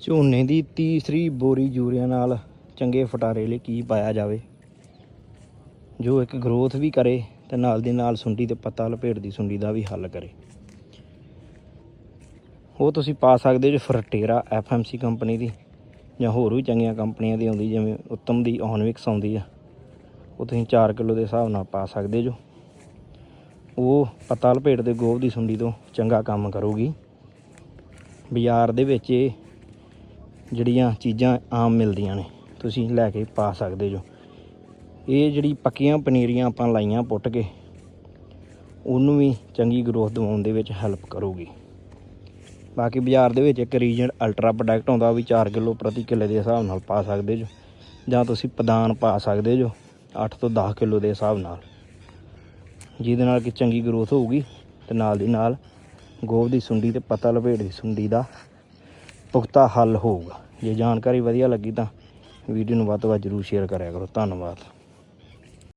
ਝੋਨੇ ਦੀ ਤੀਸਰੀ ਬੋਰੀ ਯੂਰੀਆ ਨਾਲ ਚੰਗੇ ਫਟਾਰੇ ਲਈ ਕੀ ਪਾਇਆ ਜਾਵੇ? ਜੋ ਇੱਕ ਗਰੋਥ ਵੀ ਕਰੇ ਤੇ ਨਾਲ ਦੀ ਨਾਲ ਸੁੰਡੀ ਤੇ ਪੱਤਾ ਲਪੇਟ ਦੀ ਸੁੰਡੀ ਦਾ ਵੀ ਹੱਲ ਕਰੇ। ਉਹ ਤੁਸੀਂ ਪਾ ਸਕਦੇ ਜੋ ਫਰਟੇਰਾ ਐਫਐਮਸੀ ਕੰਪਨੀ ਦੀ ਜਾਂ ਹੋਰ ਵੀ ਚੰਗੀਆਂ ਕੰਪਨੀਆਂ ਦੀ ਆਉਂਦੀ, ਜਿਵੇਂ ਉੱਤਮ ਦੀ ਔਨਵਿਕਸ ਆਉਂਦੀ ਆ। ਉਹ ਤੁਸੀਂ 4 ਕਿਲੋ ਦੇ ਹਿਸਾਬ ਨਾਲ ਪਾ ਸਕਦੇ ਜੋ। ਉਹ ਪੱਤਾ ਲਪੇਟ ਦੇ ਗੋਭ ਦੀ ਸੁੰਡੀ ਤੋਂ ਚੰਗਾ ਕੰਮ ਕਰੂਗੀ। ਬਾਜ਼ਾਰ ਦੇ ਵਿੱਚ ਇਹ ਜਿਹੜੀਆਂ ਚੀਜ਼ਾਂ ਆਮ ਮਿਲਦੀਆਂ ਨੇ, ਤੁਸੀਂ ਲੈ ਕੇ ਪਾ ਸਕਦੇ ਜੋ। ਇਹ ਜਿਹੜੀ ਪੱਕੀਆਂ ਪਨੀਰੀਆਂ ਆਪਾਂ ਲਾਈਆਂ ਪੁੱਟ ਕੇ, ਉਹਨੂੰ ਵੀ ਚੰਗੀ ਗਰੋਥ ਦਿਵਾਉਣ ਦੇ ਵਿੱਚ ਹੈਲਪ ਕਰੂਗੀ। ਬਾਕੀ ਬਾਜ਼ਾਰ ਦੇ ਵਿੱਚ ਇੱਕ ਰੀਜਨ ਅਲਟਰਾ ਪ੍ਰੋਡਕਟ ਆਉਂਦਾ, ਉਹ ਵੀ 4 ਕਿਲੋ ਪ੍ਰਤੀ ਕਿੱਲੇ ਦੇ ਹਿਸਾਬ ਨਾਲ ਪਾ ਸਕਦੇ ਜੋ। ਜਾਂ ਤੁਸੀਂ ਪਦਾਨ ਪਾ ਸਕਦੇ ਜੋ 8 ਤੋਂ 10 ਕਿਲੋ ਦੇ ਹਿਸਾਬ ਨਾਲ। ਜਿਹਦੇ ਨਾਲ ਕਿ ਚੰਗੀ ਗਰੋਥ ਹੋਊਗੀ, ਤੇ ਨਾਲ ਦੀ ਨਾਲ ਗੋਭ ਦੀ ਸੁੰਡੀ ਤੇ ਪੱਤਾ ਲਪੇਟ ਦੀ ਸੁੰਡੀ ਦਾ ਪੁਖਤਾ ਹੱਲ ਹੋਊਗਾ। ਜੇ ਜਾਣਕਾਰੀ ਵਧੀਆ ਲੱਗੀ ਤਾਂ ਵੀਡੀਓ ਨੂੰ ਵੱਧ ਤੋਂ ਵੱਧ ਜ਼ਰੂਰ ਸ਼ੇਅਰ ਕਰਿਆ ਕਰੋ। ਧੰਨਵਾਦ।